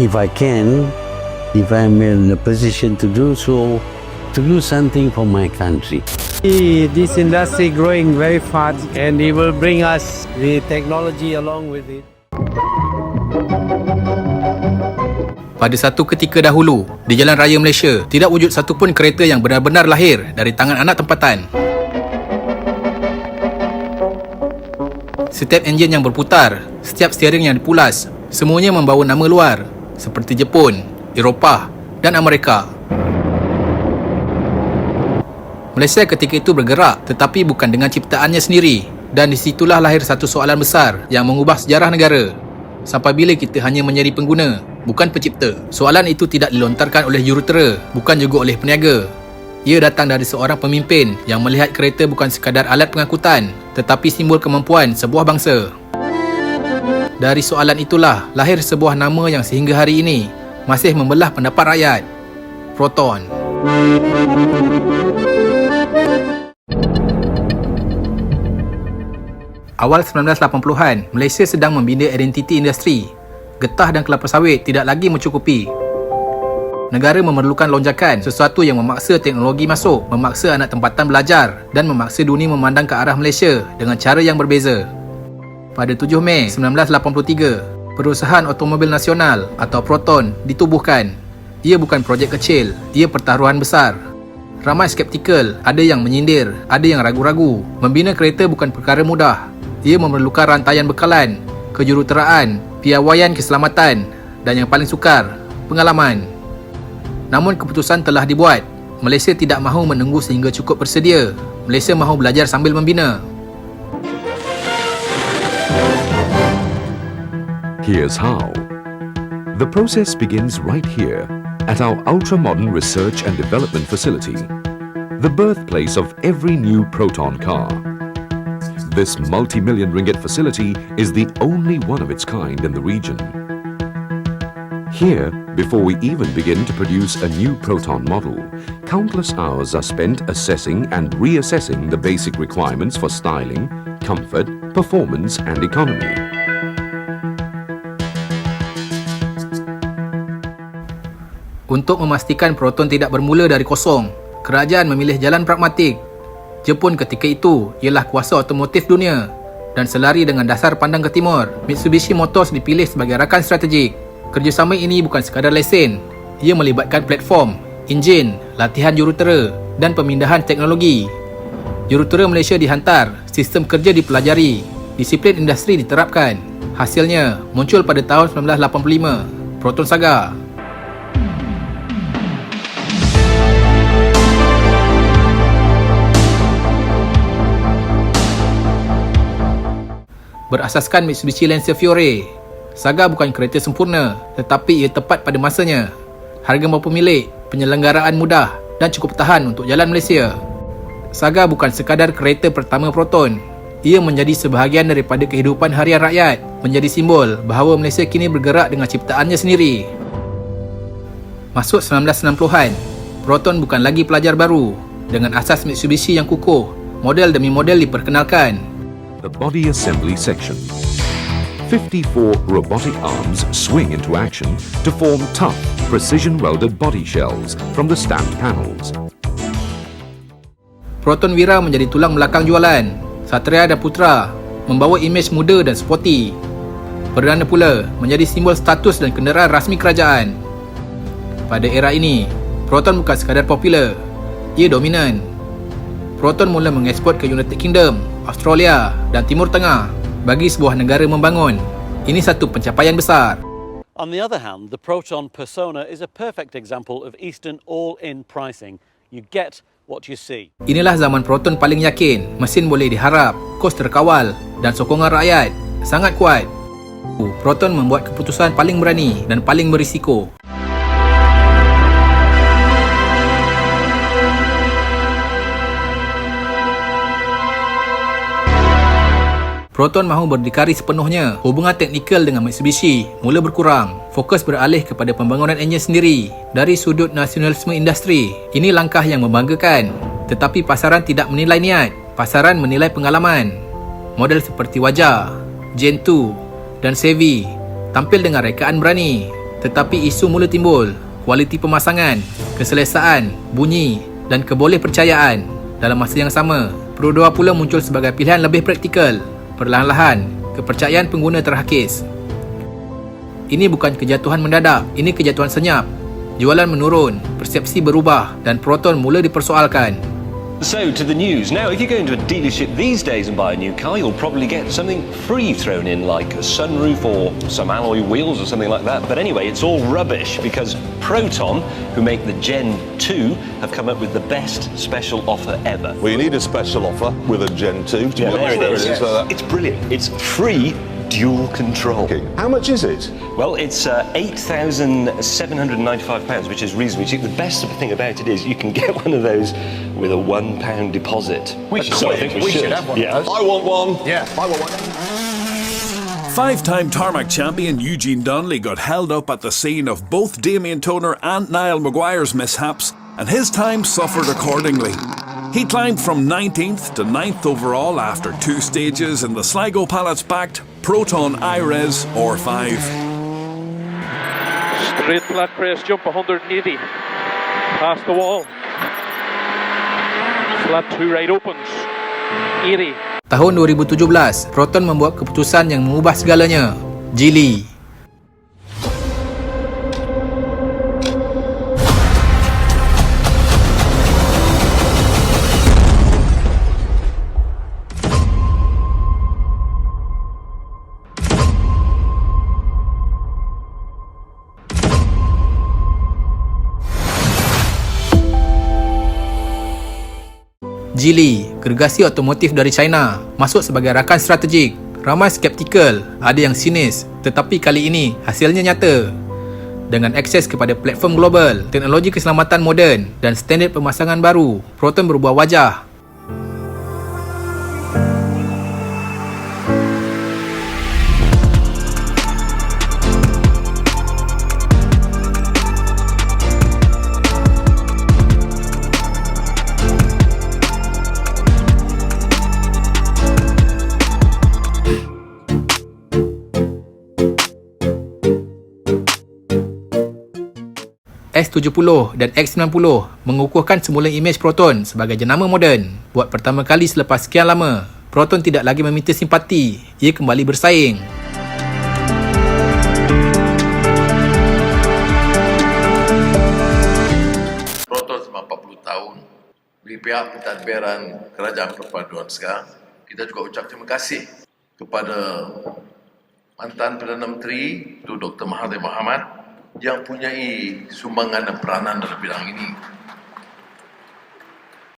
if I can, if I'm in a position to do so, to do something for my country. This industry growing very fast and it will bring us the technology along with it. Pada satu ketika dahulu, di jalan raya Malaysia, tidak wujud satu pun kereta yang benar-benar lahir dari tangan anak tempatan. Setiap enjin yang berputar, setiap steering yang dipulas, semuanya membawa nama luar seperti Jepun, Eropah dan Amerika. Malaysia ketika itu bergerak tetapi bukan dengan ciptaannya sendiri dan disitulah lahir satu soalan besar yang mengubah sejarah negara. Sampai bila kita hanya menjadi pengguna, bukan pencipta? Soalan itu tidak dilontarkan oleh jurutera, bukan juga oleh peniaga. Ia datang dari seorang pemimpin yang melihat kereta bukan sekadar alat pengangkutan, tetapi simbol kemampuan sebuah bangsa. Dari soalan itulah lahir sebuah nama yang sehingga hari ini masih membelah pendapat rakyat. Proton. Awal 1980-an, Malaysia sedang membina identiti industri. Getah dan kelapa sawit tidak lagi mencukupi. Negara memerlukan lonjakan, sesuatu yang memaksa teknologi masuk, memaksa anak tempatan belajar dan memaksa dunia memandang ke arah Malaysia dengan cara yang berbeza. Pada 7 Mei 1983, Perusahaan Automobil Nasional atau Proton ditubuhkan. Ia bukan projek kecil, ia pertaruhan besar. Ramai skeptikal, ada yang menyindir, ada yang ragu-ragu. Membina kereta bukan perkara mudah. Ia memerlukan rantaian bekalan, kejuruteraan, piawaian keselamatan dan yang paling sukar, pengalaman. Namun keputusan telah dibuat. Malaysia tidak mahu menunggu sehingga cukup bersedia. Malaysia mahu belajar sambil membina. Here's how. The process begins right here at our ultra-modern research and development facility, the birthplace of every new Proton car. This multi-million ringgit facility is the only one of its kind in the region. Here, before we even begin to produce a new Proton model, countless hours are spent assessing and reassessing the basic requirements for styling, comfort, performance and economy. Untuk memastikan Proton tidak bermula dari kosong, kerajaan memilih jalan pragmatik. Jepun ketika itu ialah kuasa otomotif dunia dan selari dengan dasar pandang ke timur, Mitsubishi Motors dipilih sebagai rakan strategik. Kerjasama ini bukan sekadar lesen, ia melibatkan platform, enjin, latihan jurutera dan pemindahan teknologi. Jurutera Malaysia dihantar, sistem kerja dipelajari, disiplin industri diterapkan. Hasilnya muncul pada tahun 1985, Proton Saga. Berasaskan Mitsubishi Lancer Fiore, Saga bukan kereta sempurna tetapi ia tepat pada masanya. Harga mampu milik, penyelenggaraan mudah dan cukup tahan untuk jalan Malaysia. Saga bukan sekadar kereta pertama Proton. Ia menjadi sebahagian daripada kehidupan harian rakyat, menjadi simbol bahawa Malaysia kini bergerak dengan ciptaannya sendiri. Masuk 1990-an, Proton bukan lagi pelajar baru. Dengan asas Mitsubishi yang kukuh, model demi model diperkenalkan the body assembly section. 54 robotic arms swing into action to form tough, precision-welded body shells from the stamped panels. Proton Wira menjadi tulang belakang jualan. Satria dan Putra membawa imej muda dan sporty. Perdana pula menjadi simbol status dan kenderaan rasmi kerajaan. Pada era ini, Proton bukan sekadar popular, ia dominan. Proton mula mengeksport ke United Kingdom, Australia dan Timur Tengah bagi sebuah negara membangun. Ini satu pencapaian besar. On the other hand, the Proton Persona is a perfect example of Eastern all-in pricing. You get what you see. Inilah zaman Proton paling yakin, mesin boleh diharap, kos terkawal dan sokongan rakyat sangat kuat. Proton membuat keputusan paling berani dan paling berisiko. Proton mahu berdikari sepenuhnya. Hubungan teknikal dengan Mitsubishi mula berkurang. Fokus beralih kepada pembangunan enjin sendiri. Dari sudut nasionalisme industri, ini langkah yang membanggakan. Tetapi pasaran tidak menilai niat. Pasaran menilai pengalaman. Model seperti Wajah, Gen 2 dan Sevi tampil dengan rekaan berani. Tetapi isu mula timbul, kualiti pemasangan, keselesaan, bunyi dan kebolehpercayaan. Dalam masa yang sama, Pro 2 pula muncul sebagai pilihan lebih praktikal. Perlahan-lahan, kepercayaan pengguna terhakis. Ini bukan kejatuhan mendadak, ini kejatuhan senyap. Jualan menurun, persepsi berubah dan Proton mula dipersoalkan. So, to the news. Now, if you go into a dealership these days and buy a new car, you'll probably get something free thrown in, like a sunroof or some alloy wheels or something like that. But anyway, it's all rubbish because Proton, who make the Gen 2, have come up with the best special offer ever. Well, you need a special offer with a Gen 2. To be Yeah, there it is. Uh, It's brilliant. It's free dual control. okay. How much is it? Well, it's uh, £8,795, which is reasonably cheap. The best thing about it is you can get one of those with a £1 deposit. We So I think we, should. have one yeah. I want one. Yeah. I want one. Five time tarmac champion Eugene Donnelly got held up at the scene of both Damien Toner and Niall Maguire's mishaps, and his time suffered accordingly. He climbed from 19th to 9th overall after two stages in the Sligo Pallets backed Proton IRES R5. Straight flat crest jump 180. Past the wall. Flat two right opens. 80. Tahun 2017, Proton membuat keputusan yang mengubah segalanya. Geely. Geely, gergasi otomotif dari China, masuk sebagai rakan strategik. Ramai skeptikal, ada yang sinis, tetapi kali ini hasilnya nyata. Dengan akses kepada platform global, teknologi keselamatan moden dan standard pemasangan baru, Proton berubah wajah. S70 dan X90 mengukuhkan semula imej Proton sebagai jenama moden. Buat pertama kali selepas sekian lama, Proton tidak lagi meminta simpati. Ia kembali bersaing. Proton selama 40 tahun di pihak pentadbiran Kerajaan Perpaduan sekarang kita juga ucap terima kasih kepada mantan Perdana Menteri Dr. Mahathir Mohamad yang punyai sumbangan dan peranan dalam bidang ini